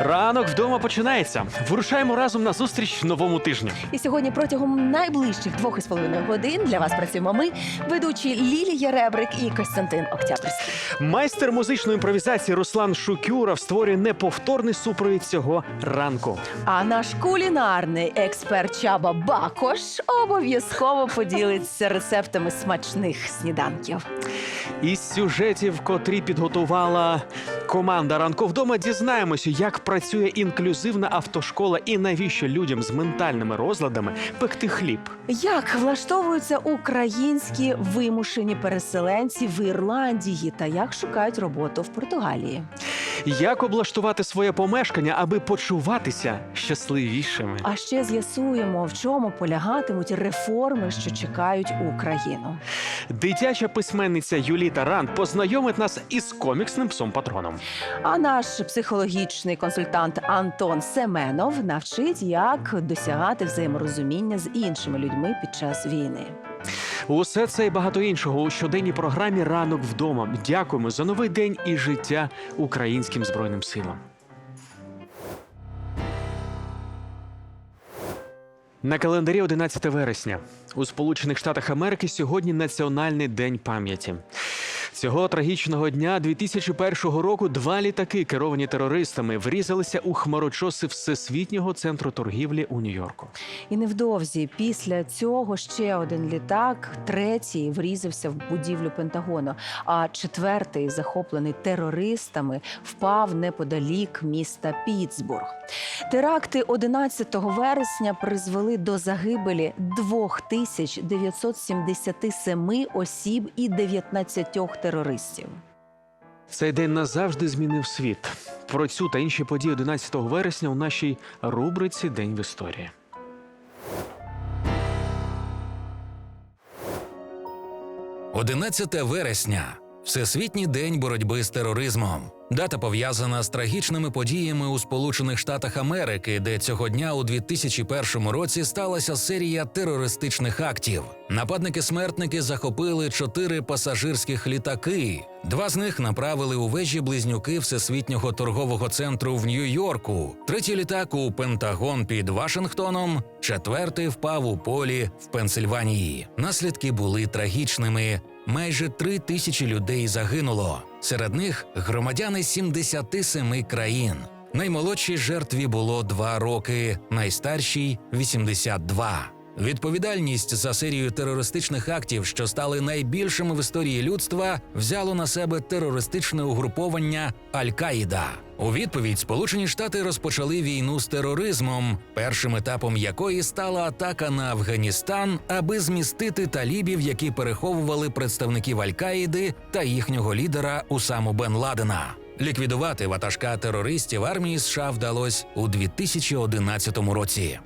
Ранок вдома починається. Вирушаємо разом на зустріч новому тижню. І сьогодні протягом найближчих двох із половиною годин для вас працюємо ми, ведучі Лілія Ребрик і Костянтин Октябрьський. Майстер музичної імпровізації Руслан Шукюров створює неповторний супровід цього ранку. А наш кулінарний експерт Чаба Бакош обов'язково поділиться рецептами смачних сніданків. Із сюжетів, котрі підготувала команда ранку вдома, дізнаємося, як працює інклюзивна автошкола і навіщо людям з ментальними розладами пекти хліб. Як влаштовуються українські вимушені переселенці в Ірландії та як шукають роботу в Португалії? Як облаштувати своє помешкання, аби почуватися щасливішими? А ще з'ясуємо, в чому полягатимуть реформи, що чекають Україну. Дитяча письменниця Юліта Ранд познайомить нас із коміксним псом патроном. А наш психологічний консультант Антон Семенов навчить, як досягати взаєморозуміння з іншими людьми під час війни. Усе це і багато іншого у щоденній програмі Ранок вдома. Дякуємо за новий день і життя українським збройним силам. На календарі 11 вересня у Сполучених Штатах Америки сьогодні Національний день пам'яті. Цього трагічного дня 2001 року два літаки, керовані терористами, врізалися у хмарочоси Всесвітнього центру торгівлі у Нью-Йорку. І невдовзі після цього ще один літак, третій врізався в будівлю Пентагону, а четвертий, захоплений терористами, впав неподалік міста Пітсбург. Теракти 11 вересня призвели до загибелі 2977 осіб і 19 терористів. Цей день назавжди змінив світ. Про цю та інші події 11 вересня у нашій рубриці День в історії. – 11 вересня Всесвітній день боротьби з тероризмом. Дата пов'язана з трагічними подіями у Сполучених Штатах Америки, де цього дня у 2001 році сталася серія терористичних актів. Нападники-смертники захопили чотири пасажирських літаки. Два з них направили у вежі близнюки Всесвітнього торгового центру в Нью-Йорку. Третій літак у Пентагон під Вашингтоном. Четвертий впав у полі в Пенсильванії. Наслідки були трагічними. Майже три тисячі людей загинуло. Серед них громадяни 77 країн. Наймолодшій жертві було два роки, найстаршій 82. Відповідальність за серію терористичних актів, що стали найбільшими в історії людства, взяло на себе терористичне угруповання Аль-Каїда. У відповідь Сполучені Штати розпочали війну з тероризмом, першим етапом якої стала атака на Афганістан, аби змістити талібів, які переховували представників Аль-Каїди та їхнього лідера Усаму Бен Ладена. Ліквідувати ватажка терористів армії США вдалося у 2011 році.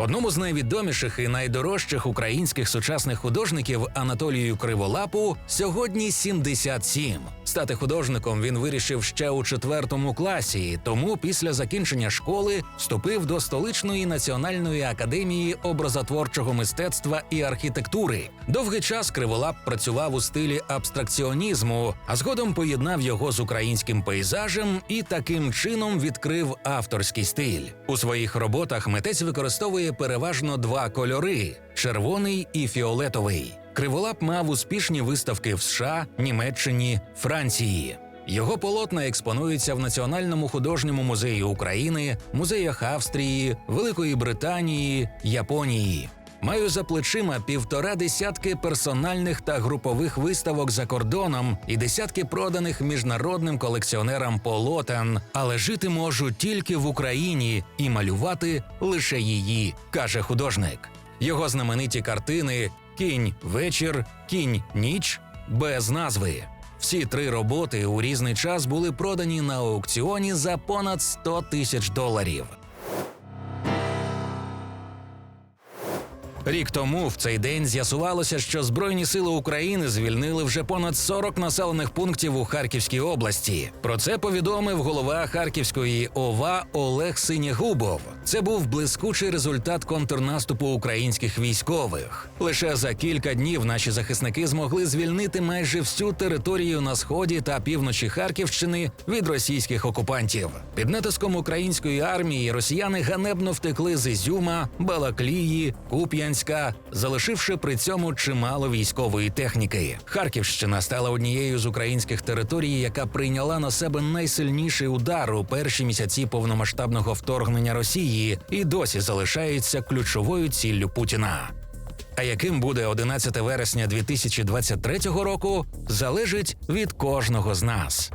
Одному з найвідоміших і найдорожчих українських сучасних художників Анатолію Криволапу сьогодні 77. Стати художником він вирішив ще у четвертому класі, тому після закінчення школи вступив до столичної національної академії образотворчого мистецтва і архітектури. Довгий час Криволап працював у стилі абстракціонізму, а згодом поєднав його з українським пейзажем і таким чином відкрив авторський стиль. У своїх роботах митець використовує переважно два кольори червоний і фіолетовий. Криволап мав успішні виставки в США, Німеччині, Франції. Його полотна експонуються в Національному художньому музеї України, музеях Австрії, Великої Британії, Японії. Маю за плечима півтора десятки персональних та групових виставок за кордоном і десятки проданих міжнародним колекціонерам полотен, але жити можу тільки в Україні і малювати лише її, каже художник. Його знамениті картини Кінь вечір, кінь ніч без назви. Всі три роботи у різний час були продані на аукціоні за понад 100 тисяч доларів. Рік тому в цей день з'ясувалося, що Збройні сили України звільнили вже понад 40 населених пунктів у Харківській області. Про це повідомив голова Харківської ОВА Олег Синєгубов. Це був блискучий результат контрнаступу українських військових. Лише за кілька днів наші захисники змогли звільнити майже всю територію на сході та півночі Харківщини від російських окупантів. Під натиском української армії росіяни ганебно втекли з Ізюма, Балаклії, Куп'янська, залишивши при цьому чимало військової техніки. Харківщина стала однією з українських територій, яка прийняла на себе найсильніший удар у перші місяці повномасштабного вторгнення Росії і досі залишається ключовою ціллю Путіна. А яким буде 11 вересня 2023 року, залежить від кожного з нас.